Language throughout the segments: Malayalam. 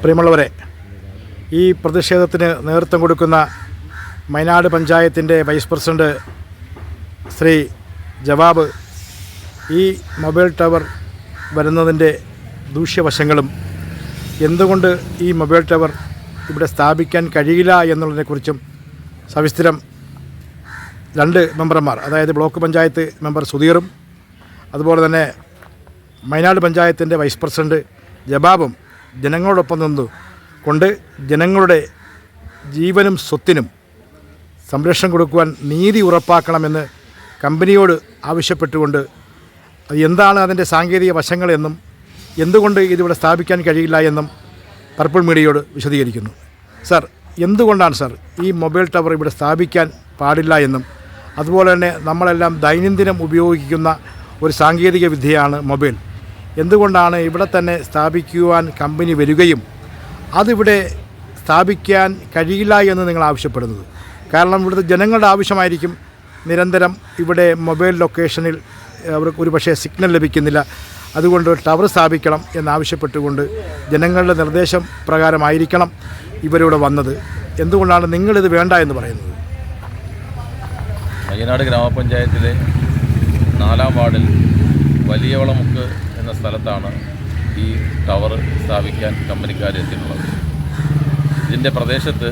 പ്രിയമുള്ളവരെ ഈ പ്രതിഷേധത്തിന് നേതൃത്വം കൊടുക്കുന്ന മൈനാട് പഞ്ചായത്തിന്റെ വൈസ് പ്രസിഡന്റ് ശ്രീ ജവാബ് ഈ മൊബൈൽ ടവർ വരുന്നതിന്റെ ദൂഷ്യവശങ്ങളും എന്തുകൊണ്ട് ഈ മൊബൈൽ ടവർ ഇവിടെ സ്ഥാപിക്കാൻ കഴിയില്ല എന്നുള്ളതിനെക്കുറിച്ചും സവിസ്തരം രണ്ട് മെമ്പർമാർ അതായത് ബ്ലോക്ക് പഞ്ചായത്ത് മെമ്പർ സുധീറും അതുപോലെ തന്നെ മൈനാട് പഞ്ചായത്തിന്റെ വൈസ് പ്രസിഡന്റ് ജബാബും ജനങ്ങളോടൊപ്പം നിന്നു കൊണ്ട് ജനങ്ങളുടെ ജീവനും സ്വത്തിനും സംരക്ഷണം കൊടുക്കുവാൻ നീതി ഉറപ്പാക്കണമെന്ന് കമ്പനിയോട് ആവശ്യപ്പെട്ടുകൊണ്ട് എന്താണ് അതിന്റെ സാങ്കേതിക വശങ്ങളെന്നും എന്തുകൊണ്ട് ഇതിവിടെ സ്ഥാപിക്കാൻ കഴിയില്ല എന്നും പർപ്പിൾ മീഡിയയോട് വിശദീകരിക്കുന്നു. സർ എന്തുകൊണ്ടാണ് സർ ഈ മൊബൈൽ ടവർ ഇവിടെ സ്ഥാപിക്കാൻ പാടില്ല എന്നും അതുപോലെ തന്നെ നമ്മളെല്ലാം ദൈനംദിനം ഉപയോഗിക്കുന്ന ഒരു സാങ്കേതിക വിദ്യയാണ് മൊബൈൽ? എന്തുകൊണ്ടാണ് ഇവിടെ തന്നെ സ്ഥാപിക്കുവാൻ കമ്പനി വരികയും അതിവിടെ സ്ഥാപിക്കാൻ കഴിയില്ല എന്ന് നിങ്ങൾ ആവശ്യപ്പെടുന്നത്? കാരണം ഇവിടുത്തെ ജനങ്ങളുടെ ആവശ്യമായിരിക്കും നിരന്തരം ഇവിടെ മൊബൈൽ ലൊക്കേഷനിൽ അവർക്ക് ഒരു പക്ഷേ സിഗ്നൽ ലഭിക്കുന്നില്ല. അതുകൊണ്ട് ടവർ സ്ഥാപിക്കണം എന്നാവശ്യപ്പെട്ടുകൊണ്ട് ജനങ്ങളുടെ നിർദ്ദേശം പ്രകാരമായിരിക്കണം ഇവരിവിടെ വന്നത്. എന്തുകൊണ്ടാണ് നിങ്ങളിത് വേണ്ട എന്ന് പറയുന്നത്? വയനാട് ഗ്രാമപഞ്ചായത്തിലെ നാലാം വാർഡിൽ വലിയവളമുക്ക് സ്ഥലത്താണ് ഈ ടവർ സ്ഥാപിക്കാൻ കമ്പനിക്കാർ എത്തിയിട്ടുള്ളത്. ഇതിന്റെ പ്രദേശത്ത്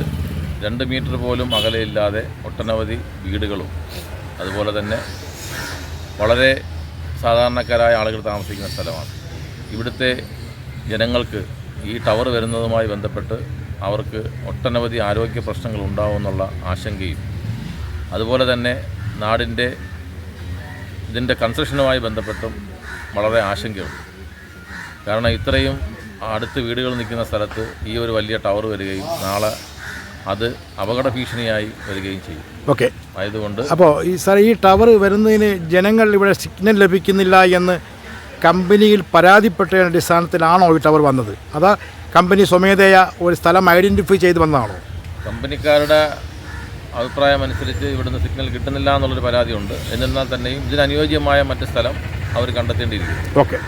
രണ്ട് മീറ്റർ പോലും അകലെയില്ലാതെ ഒട്ടനവധി വീടുകളും അതുപോലെ തന്നെ വളരെ സാധാരണക്കാരായ ആളുകൾ താമസിക്കുന്ന സ്ഥലമാണ്. ഇവിടുത്തെ ജനങ്ങൾക്ക് ഈ ടവർ വരുന്നതുമായി ബന്ധപ്പെട്ട് അവർക്ക് ഒട്ടനവധി ആരോഗ്യ പ്രശ്നങ്ങൾ ഉണ്ടാവുമെന്നുള്ള ആശങ്കയും അതുപോലെ തന്നെ നാടിന്റെ ഇതിന്റെ കൺസ്ട്രക്ഷനുമായി ബന്ധപ്പെട്ടും വളരെ ആശങ്കയുണ്ട് കാരണം ഇത്രയും അടുത്ത് വീടുകൾ നിൽക്കുന്ന സ്ഥലത്ത് ഈ ഒരു വലിയ ടവർ വരികയും നാളെ അത് അപകട ഭീഷണിയായി വരികയും ചെയ്യും. ഓക്കെ. ആയതുകൊണ്ട് അപ്പോൾ ഈ സാർ ഈ ടവർ വരുന്നതിന് ജനങ്ങൾ ഇവിടെ സിഗ്നൽ ലഭിക്കുന്നില്ല എന്ന് കമ്പനിയിൽ പരാതിപ്പെട്ട അടിസ്ഥാനത്തിലാണോ ഈ ടവർ വന്നത്? അതാ കമ്പനി സ്വമേധയ ഒരു സ്ഥലം ഐഡന്റിഫൈ ചെയ്ത് വന്നതാണോ? കമ്പനിക്കാരുടെ അഭിപ്രായം അനുസരിച്ച് ഇവിടുന്ന് സിഗ്നൽ കിട്ടുന്നില്ല എന്നുള്ളൊരു പരാതിയുണ്ട്. എന്നിരുന്നാൽ തന്നെയും ഇതിനനുയോജ്യമായ മറ്റ് സ്ഥലം അവർ കണ്ടെത്തേണ്ടിയിരിക്കും ഓക്കെ.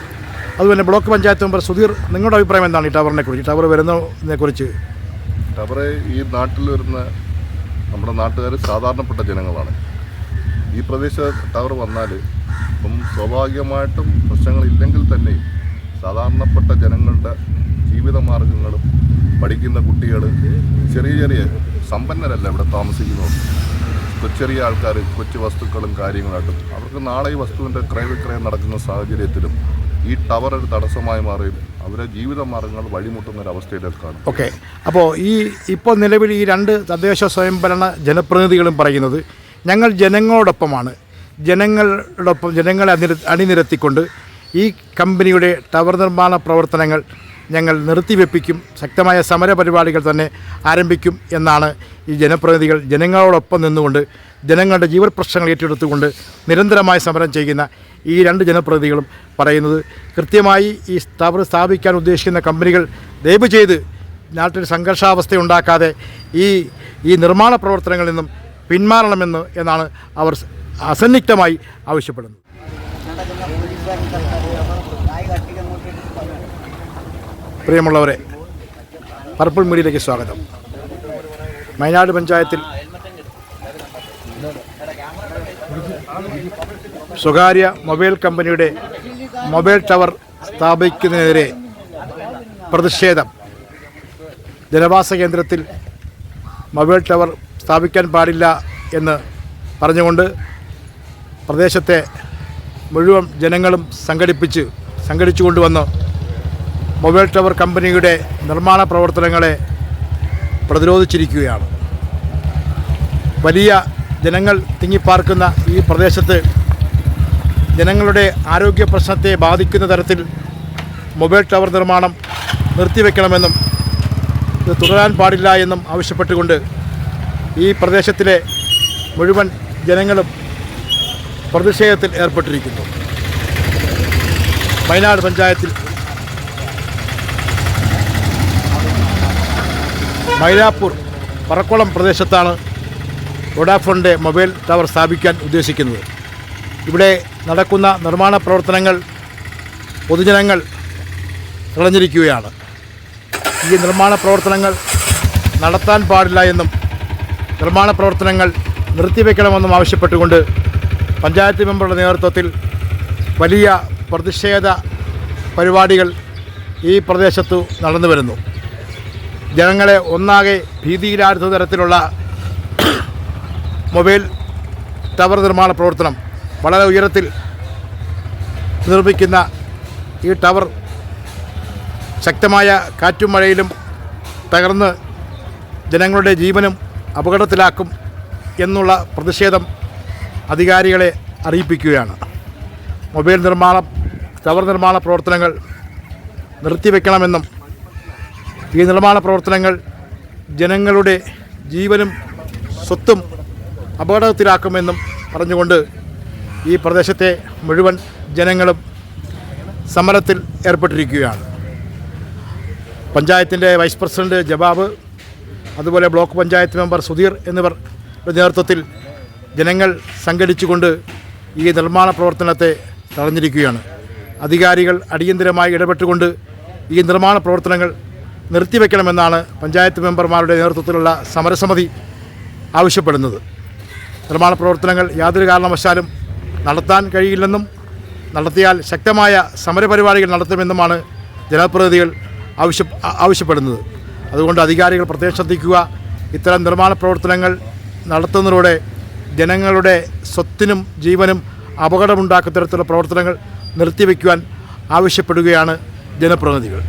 അതുപോലെ ബ്ലോക്ക് പഞ്ചായത്ത് മെമ്പർ സുധീർ നിങ്ങളുടെ അഭിപ്രായം എന്താണ് ഈ ടവറിനെ കുറിച്ച്? ടവർ വരുന്നതിനെ കുറിച്ച്? ടവർ ഈ നാട്ടിൽ വരുന്ന നമ്മുടെ നാട്ടുകാർ സാധാരണപ്പെട്ട ജനങ്ങളാണ്. ഈ പ്രദേശ ടവർ വന്നാൽ ഇപ്പം സ്വാഭാവികമായിട്ടും പ്രശ്നങ്ങളില്ലെങ്കിൽ തന്നെ സാധാരണപ്പെട്ട ജനങ്ങളുടെ ജീവിത മാർഗങ്ങളും പഠിക്കുന്ന കുട്ടികൾ ചെറിയ ചെറിയ സമ്പന്നരല്ല ഇവിടെ താമസിക്കുന്നത് ചെറിയ ആൾക്കാർ കൊച്ചു വസ്തുക്കളും കാര്യങ്ങളായിട്ടും അവർക്ക് നാളെ ഈ വസ്തുവിന്റെ ക്രയവിക്രയം നടക്കുന്ന സാഹചര്യത്തിലും ഈ ടവർ ഒരു തടസ്സമായി മാറുകയും അവരെ ജീവിത മാർഗങ്ങൾ വഴിമുട്ടുന്ന ഒരു അവസ്ഥയിലേക്കാണ് ഓക്കെ. അപ്പോൾ ഈ ഇപ്പോൾ നിലവിൽ ഈ രണ്ട് തദ്ദേശ സ്വയംഭരണ ജനപ്രതിനിധികളും പറയുന്നത് ഞങ്ങൾ ജനങ്ങളോടൊപ്പമാണ്. ജനങ്ങളോടൊപ്പം ജനങ്ങളെ അണിനിര അണിനിരത്തിക്കൊണ്ട് ഈ കമ്പനിയുടെ ടവർ നിർമ്മാണ പ്രവർത്തനങ്ങൾ ഞങ്ങൾ നിർത്തിവെപ്പിക്കും. ശക്തമായ സമര പരിപാടികൾ തന്നെ ആരംഭിക്കും എന്നാണ് ഈ ജനപ്രതിനിധികൾ ജനങ്ങളോടൊപ്പം നിന്നുകൊണ്ട് ജനങ്ങളുടെ ജീവൽ പ്രശ്നങ്ങൾ ഏറ്റെടുത്തുകൊണ്ട് നിരന്തരമായ സമരം ചെയ്യുന്ന ഈ രണ്ട് ജനപ്രതിനിധികളും പറയുന്നത്. കൃത്യമായി ഈ സ്ഥാപനം സ്ഥാപിക്കാൻ ഉദ്ദേശിക്കുന്ന കമ്പനികൾ ദയവ് ചെയ്ത് നാട്ടിൽ സംഘർഷാവസ്ഥ ഉണ്ടാക്കാതെ ഈ ഈ നിർമ്മാണ പ്രവർത്തനങ്ങളിൽ നിന്നും പിന്മാറണമെന്ന് എന്നാണ് അവർ അസന്നിഗ്ധമായി ആവശ്യപ്പെടുന്നത്. പ്രിയമുള്ളവരെ പർപ്പിൾ മീഡിയയിലേക്ക് സ്വാഗതം. വയനാട് പഞ്ചായത്തിൽ സ്വകാര്യ മൊബൈൽ കമ്പനിയുടെ മൊബൈൽ ടവർ സ്ഥാപിക്കുന്നതിനെതിരെ പ്രതിഷേധം. ജനവാസ കേന്ദ്രത്തിൽ മൊബൈൽ ടവർ സ്ഥാപിക്കാൻ പാടില്ല എന്ന് പറഞ്ഞുകൊണ്ട് പ്രദേശത്തെ മുഴുവൻ ജനങ്ങളും സംഘടിപ്പിച്ച് സംഘടിച്ചു കൊണ്ടുവന്ന് മൊബൈൽ ടവർ കമ്പനിയുടെ നിർമ്മാണ പ്രവർത്തനങ്ങളെ പ്രതിരോധിച്ചിരിക്കുകയാണ്. വലിയ ജനങ്ങൾ തിങ്ങിപ്പാർക്കുന്ന ഈ പ്രദേശത്ത് ജനങ്ങളുടെ ആരോഗ്യ പ്രശ്നത്തെ ബാധിക്കുന്ന തരത്തിൽ മൊബൈൽ ടവർ നിർമ്മാണം നിർത്തിവെക്കണമെന്നും ഇത് തുടരാൻ പാടില്ല എന്നും ആവശ്യപ്പെട്ടുകൊണ്ട് ഈ പ്രദേശത്തിലെ മുഴുവൻ ജനങ്ങളും പ്രതിഷേധത്തിൽ ഏർപ്പെട്ടിരിക്കുന്നു. വയനാട് പഞ്ചായത്തിൽ മൈലാപ്പൂർ പറക്കുളം പ്രദേശത്താണ് വോഡാഫോണിന്റെ മൊബൈൽ ടവർ സ്ഥാപിക്കാൻ ഉദ്ദേശിക്കുന്നത്. ഇവിടെ നടക്കുന്ന നിർമ്മാണ പ്രവർത്തനങ്ങൾ പൊതുജനങ്ങൾ തെളിഞ്ഞിരിക്കുകയാണ്. ഈ നിർമ്മാണ പ്രവർത്തനങ്ങൾ നടത്താൻ പാടില്ല എന്നും നിർമ്മാണ പ്രവർത്തനങ്ങൾ നിർത്തിവെക്കണമെന്നും ആവശ്യപ്പെട്ടുകൊണ്ട് പഞ്ചായത്ത് മെമ്പറുടെ നേതൃത്വത്തിൽ വലിയ പ്രതിഷേധ പരിപാടികൾ ഈ പ്രദേശത്തു നടന്നു വരുന്നു ജനങ്ങളെ ഒന്നാകെ ഭീതിയിലാഴ്ത്ത തരത്തിലുള്ള മൊബൈൽ ടവർ നിർമ്മാണ പ്രവർത്തനം വളരെ ഉയരത്തിൽ നിർമ്മിക്കുന്ന ഈ ടവർ ശക്തമായ കാറ്റും മഴയിലും തകർന്ന് ജനങ്ങളുടെ ജീവനും അപകടത്തിലാക്കും എന്നുള്ള പ്രതിഷേധം അധികാരികളെ അറിയിപ്പിക്കുകയാണ്. മൊബൈൽ നിർമ്മാണ ടവർ നിർമ്മാണ പ്രവർത്തനങ്ങൾ നിർത്തിവെക്കണമെന്നും ഈ നിർമ്മാണ പ്രവർത്തനങ്ങൾ ജനങ്ങളുടെ ജീവനും സ്വത്തും അപകടത്തിലാക്കുമെന്നും പറഞ്ഞുകൊണ്ട് ഈ പ്രദേശത്തെ മുഴുവൻ ജനങ്ങളും സമരത്തിൽ ഏർപ്പെട്ടിരിക്കുകയാണ്. പഞ്ചായത്തിന്റെ വൈസ് പ്രസിഡന്റ് ജവാബ് അതുപോലെ ബ്ലോക്ക് പഞ്ചായത്ത് മെമ്പർ സുധീർ എന്നിവർ നേതൃത്വത്തിൽ ജനങ്ങൾ സംഘടിച്ചുകൊണ്ട് ഈ നിർമ്മാണ പ്രവർത്തനത്തെ തടഞ്ഞിരിക്കുകയാണ്. അധികാരികൾ അടിയന്തിരമായി ഇടപെട്ടുകൊണ്ട് ഈ നിർമ്മാണ പ്രവർത്തനങ്ങൾ നിർത്തിവെക്കണമെന്നാണ് പഞ്ചായത്ത് മെമ്പർമാരുടെ നേതൃത്വത്തിലുള്ള സമരസമിതി ആവശ്യപ്പെടുന്നത്. നിർമ്മാണ പ്രവർത്തനങ്ങൾ യാതൊരു കാരണവശാലും നടത്താൻ കഴിയില്ലെന്നും നടത്തിയാൽ ശക്തമായ സമരപരിപാടികൾ നടത്തുമെന്നുമാണ് ജനപ്രതിനിധികൾ ആവശ്യ ആവശ്യപ്പെടുന്നത്. അതുകൊണ്ട് അധികാരികൾ പ്രത്യേകം ശ്രദ്ധിക്കുക. ഇത്തരം നിർമ്മാണ പ്രവർത്തനങ്ങൾ നടത്തുന്നതിലൂടെ ജനങ്ങളുടെ സ്വത്തിനും ജീവനും അപകടമുണ്ടാക്കുന്ന തരത്തിലുള്ള പ്രവർത്തനങ്ങൾ നിർത്തിവെക്കുവാൻ ആവശ്യപ്പെടുകയാണ് ജനപ്രതിനിധികൾ.